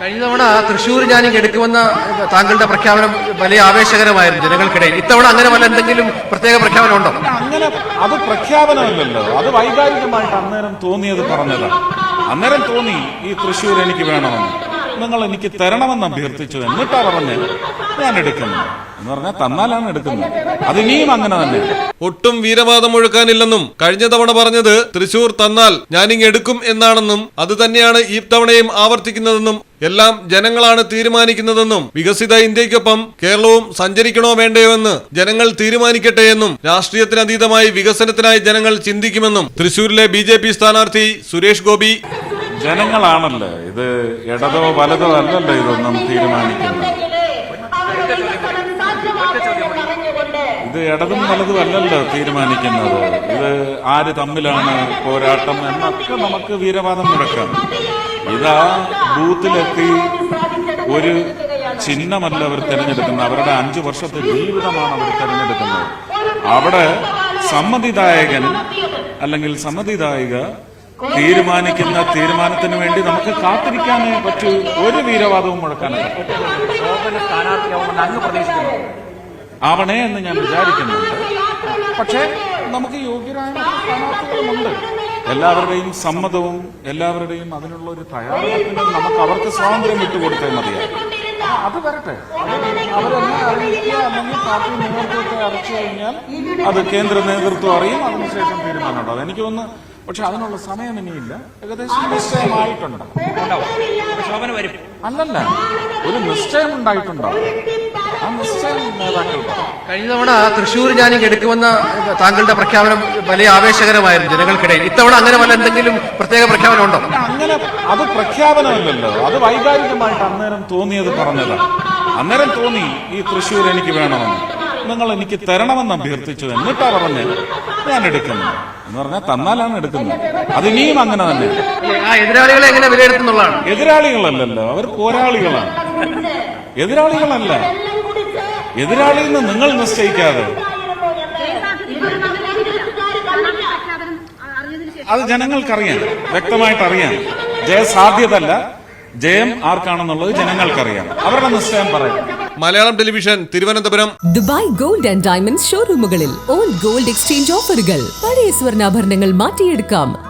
കഴിഞ്ഞ തവണ തൃശ്ശൂർ ഞാൻ എടുക്കുമെന്ന താങ്കളുടെ പ്രഖ്യാപനം വലിയ ആവേശകരമായിരുന്നു ജനങ്ങൾക്കിടയിൽ. ഇത്തവണ അങ്ങനെ വല്ല എന്തെങ്കിലും പ്രത്യേക പ്രഖ്യാപനം ഉണ്ടോ? അങ്ങനെ അത് പ്രഖ്യാപനമല്ലല്ലോ. അത് വൈകാരികമായിട്ട് അന്നേരം തോന്നിയത് പറഞ്ഞതാണ് അന്നേരം തോന്നി ഈ തൃശ്ശൂർ എനിക്ക് വേണമെന്ന്. നിങ്ങൾ എനിക്ക് തരണമെന്ന് അഭ്യർത്ഥിച്ചു എന്നിട്ടാ പറഞ്ഞു. ഞാൻ എടുക്കുന്നു. എന്ന് പറഞ്ഞാൽ തന്നാലാണ് എടുക്കുന്നത്. അത് ഇനിയും അങ്ങനെ തന്നെ. ഒട്ടും വീരവാദം ഒഴുക്കാനില്ലെന്നും കഴിഞ്ഞ തവണ പറഞ്ഞത് തൃശൂർ തന്നാൽ ഞാനിങ് എടുക്കും എന്നാണെന്നും അത് തന്നെയാണ് ഈ തവണയും ആവർത്തിക്കുന്നതെന്നും എല്ലാം ജനങ്ങളാണ് തീരുമാനിക്കുന്നതെന്നും വികസിത ഇന്ത്യക്കൊപ്പം കേരളവും സഞ്ചരിക്കണോ വേണ്ടയോ എന്ന് ജനങ്ങൾ തീരുമാനിക്കട്ടെ എന്നും രാഷ്ട്രീയത്തിനതീതമായി വികസനത്തിനായി ജനങ്ങൾ ചിന്തിക്കുമെന്നും തൃശൂരിലെ ബി സ്ഥാനാർത്ഥി സുരേഷ് ഗോപി ജനങ്ങളാണല്ലോ. ഇത് ഇടതോ വലതോ അല്ലല്ലോ ഇതൊന്നും തീരുമാനിക്കുന്നത്. ഇത് ഇടതും വലതും അല്ലല്ലോ തീരുമാനിക്കുന്നത്. ഇത് ആര് തമ്മിലാണ് പോരാട്ടം എന്നൊക്കെ നമുക്ക് വീരവാദം മുഴക്കാം. ഇതാ ബൂത്തിലെത്തി ഒരു ചിഹ്നമല്ല അവർ തിരഞ്ഞെടുക്കുന്നത്. അവരുടെ അഞ്ചു വർഷത്തെ ജീവിതമാണ് അവർ തിരഞ്ഞെടുക്കുന്നത്. അവിടെ സമ്മതിദായകൻ അല്ലെങ്കിൽ സമ്മതിദായിക തീരുമാനിക്കുന്ന തീരുമാനത്തിന് വേണ്ടി നമുക്ക് കാത്തിരിക്കാനേ പറ്റൂ. ഒരു വീരവാദവും മുഴക്കാനല്ല ആവണേ എന്ന് ഞാൻ വിചാരിക്കുന്നുണ്ട് പക്ഷേ നമുക്ക് യോഗ്യരായ സ്ഥാനാർത്ഥികളുമുണ്ട്. എല്ലാവരുടെയും സമ്മതവും എല്ലാവരുടെയും അതിനുള്ള ഒരു തയ്യാറെടുപ്പിനും നമുക്ക് അവർക്ക് സ്വാതന്ത്ര്യം വിട്ടുകൊടുത്തേ മതിയാകും അത് വരട്ടെ. അവരെന്നെ അറിയിക്കുക അല്ലെങ്കിൽ പാർട്ടി നേതൃത്വത്തെ അറിയിച്ചു കഴിഞ്ഞാൽ അത് കേന്ദ്ര നേതൃത്വം അറിയും. അതിനുശേഷം തീരുമാനമുണ്ടാവും എനിക്ക് തോന്നുന്നു പക്ഷെ അതിനുള്ള സമയം ഇനിയില്ല. ഏകദേശം നിശ്ചയമായിട്ടുണ്ട്. ശോഭന വരും. അല്ലല്ല ഒരു നിശ്ചയം ഉണ്ടായിട്ടുണ്ടാവും ആ നിശ്ചയം നേതാക്കൾ കഴിഞ്ഞ തവണ തൃശ്ശൂർ ഞാൻ എടുക്കുമെന്ന താങ്കളുടെ പ്രഖ്യാപനം വലിയ ആവേശകരമായിരുന്നു ജനങ്ങൾക്കിടയിൽ. ഇത്തവണ അങ്ങനെ വല്ല എന്തെങ്കിലും പ്രത്യേക പ്രഖ്യാപനം ഉണ്ടോ? അങ്ങനെ അത് പ്രഖ്യാപനമല്ലല്ലോ. അത് വൈകാരികമായിട്ട് അന്നേരം തോന്നിയത് പറഞ്ഞതാണ്. അന്നേരം തോന്നി ഈ തൃശ്ശൂർ എനിക്ക് വേണമെന്ന്. നിങ്ങൾ എനിക്ക് തരണമെന്ന് അഭ്യർത്ഥിച്ചു എന്നിട്ടാ പറഞ്ഞ്. ഞാൻ എടുക്കുന്നു. എന്ന് പറഞ്ഞാൽ തന്നാലാണ് എടുക്കുന്നത്. അത് ഇനിയും അങ്ങനെ തന്നെ. എതിരാളികളെ എങ്ങനെ വിലയിരുത്തുന്നുള്ളതാണ്? എതിരാളികളല്ലല്ലോ. അവർ പോരാളികളാണ്. എതിരാളികളല്ല. എതിരാളി എന്ന് നിങ്ങൾ നിശ്ചയിക്കാതെ. അത് ജനങ്ങൾക്കറിയാം. വ്യക്തമായിട്ട് അറിയാം ജയ സാധ്യതല്ല ജയം ആർക്കാണെന്നുള്ളത് ജനങ്ങൾക്കറിയാം. അവരുടെ നിശ്ചയം പറയും. Malayalam television Thiruvananthapuram. Dubai gold and diamond ഷോറൂമുകളിൽ old gold exchange ഓഫറുകൾ. പഴയ സ്വർണാഭരണങ്ങൾ മാറ്റിയെടുക്കാം.